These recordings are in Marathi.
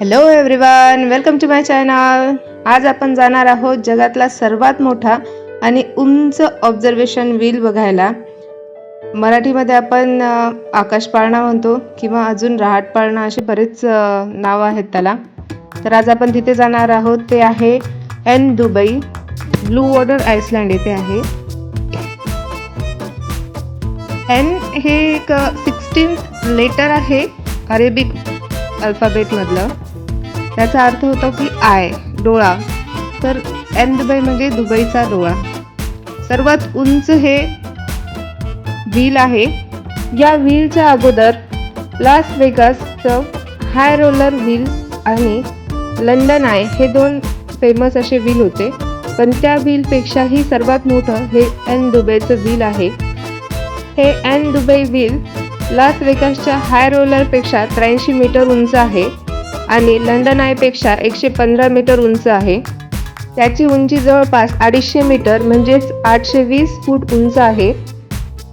Hello everyone welcome to my channel आज आपण जाणार आहोत जगातला सर्वात मोठा आणि उंच ऑब्झर्वेशन व्हील बघायला. मराठीमध्ये आपण आकाशपाळणा आकाश पाळणा म्हणतो किंवा अजून रहाट पाळणा असे बरेच नावं आहेत त्याला. तर आज आपण तिथे जाणार आहोत ते आहे Ain Dubai blue water island येथे आहे. एन हे एक सिक्स्टीन लेटर आहे अरेबिक अल्फाबेटमधलं त्याचा अर्थ होतो की आय डोळा. तर एन दुबई म्हणजे दुबईचा डोळा. सर्वात उंच हे व्हील आहे. या व्हीलच्या अगोदर लास वेगासचं हाय रोलर व्हील आणि लंडन आय हे दोन फेमस असे व्हील होते. पण त्या व्हीलपेक्षाही सर्वात मोठं हे एन दुबईचं व्हील आहे. हे एन दुबई व्हील लास वेगासच्या हाय रोलरपेक्षा त्र्याऐंशी मीटर उंच आहे. आणि लंडन आयपेक्षा एकशे पंधरा मीटर उंच आहे. त्याची उंची जवळपास अडीचशे मीटर म्हणजेच आठशे वीस फूट उंच आहे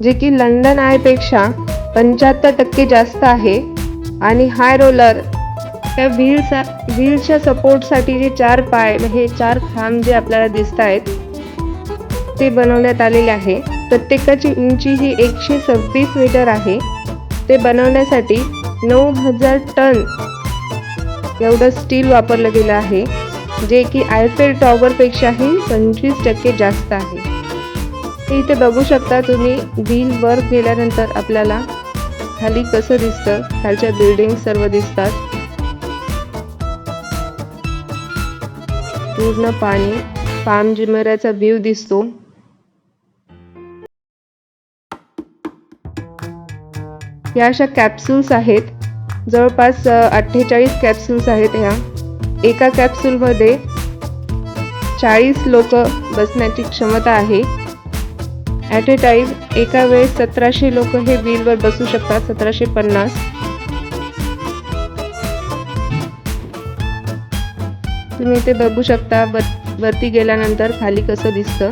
जे की लंडन आयपेक्षा पंच्याहत्तर टक्के जास्त आहे. आणि हाय रोलर त्या व्हीलचा व्हीलच्या सपोर्टसाठी जे चार पाय हे चार खांब जे आपल्याला दिसत आहेत ते बनवण्यात आलेले आहे. प्रत्येकाची उंची ही एकशे सव्वीस मीटर आहे. ते बनवण्यासाठी नऊ हजार टन एवढं स्टील वापरलं गेलं आहे जे की आयफेल टॉवरपेक्षाही पंचवीस टक्के जास्त आहे. ते इथे बघू शकता तुम्ही व्हील वर गेल्यानंतर आपल्याला खाली कसं दिसतं खालच्या बिल्डिंग सर्व दिसतात. पूर्ण पाणी पाम जिमऱ्याचा व्ह्यू दिसतो. या अशा कॅप्सूल्स आहेत जवळपास अठ्ठेचाळीस कॅप्सूल्स आहेत ह्या. एका कॅप्सूलमध्ये चाळीस लोक बसण्याची क्षमता आहे. ॲट ए टाईम एका वेळेस सतराशे लोक हे व्हीलवर बसू शकतात सतराशे पन्नास. तुम्ही ते बघू शकता वर वरती गेल्यानंतर खाली कसं दिसतं.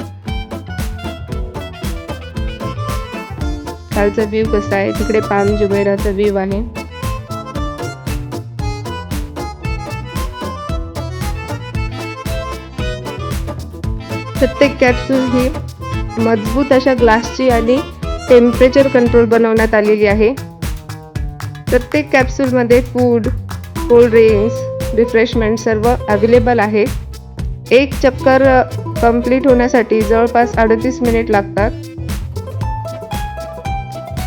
खालचा व्ह्यू कसा आहे? तिकडे पाम जुबेराचा व्ह्यू आहे. प्रत्येक कॅप्सूल ही मजबूत अशा ग्लासची आणि टेम्परेचर कंट्रोल बनवण्यात आलेली आहे. प्रत्येक कॅप्सूलमध्ये फूड कोल्ड ड्रिंक्स रिफ्रेशमेंट सर्व अवेलेबल आहे. एक चक्कर कंप्लीट होण्यासाठी जवळपास अडतीस मिनिट लागतात.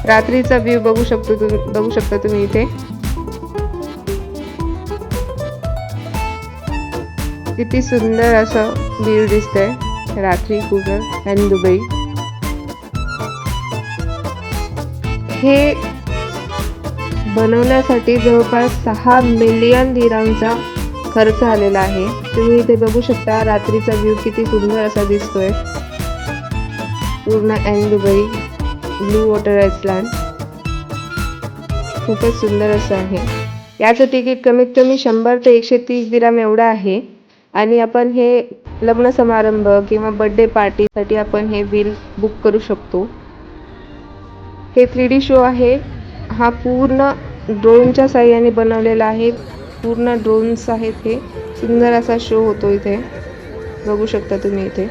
रात्रीचा व्ह्यू बघू शकतो तुम्ही बघू शकता तुम्ही इथे. किती सुंदर असं व्ह्यू दिसतंय. रात्री गुगल अँड दुबई हे बनवण्यासाठी जवळपास सहा मिलियन दिरांचा खर्च आलेला आहे. तुम्ही इथे बघू शकता रात्रीचा व्ह्यू किती सुंदर असा दिसतोय. पूर्ण Ain Dubai blue water island खूपच सुंदर असं आहे. याचं तिकीट कमीत कमी शंभर ते एकशे तीस दिराम एवढं आहे. आणि आपण हे लग्न समारंभ किंवा बड्डे पार्टीसाठी आपण हे बिल बुक करू शकतो. हे थ्री डी शो आहे. हा पूर्ण ड्रोनच्या साह्याने बनवलेला आहे. पूर्ण ड्रोन्स आहेत हे. सुंदर असा शो होतो इथे. बघू शकता तुम्ही इथे.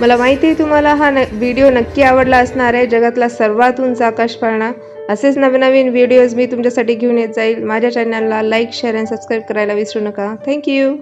मला माहिती आहे तुम्हाला हा न व्हिडिओ नक्की आवडला असणार आहे. जगातला सर्वात उंच आकाश पाळणा. असेच नवीन नवीन व्हिडिओज मी तुमच्यासाठी घेऊन येत जाईल. माझ्या चॅनलला लाईक शेअर अँड सबस्क्राईब करायला विसरू नका. थँक्यू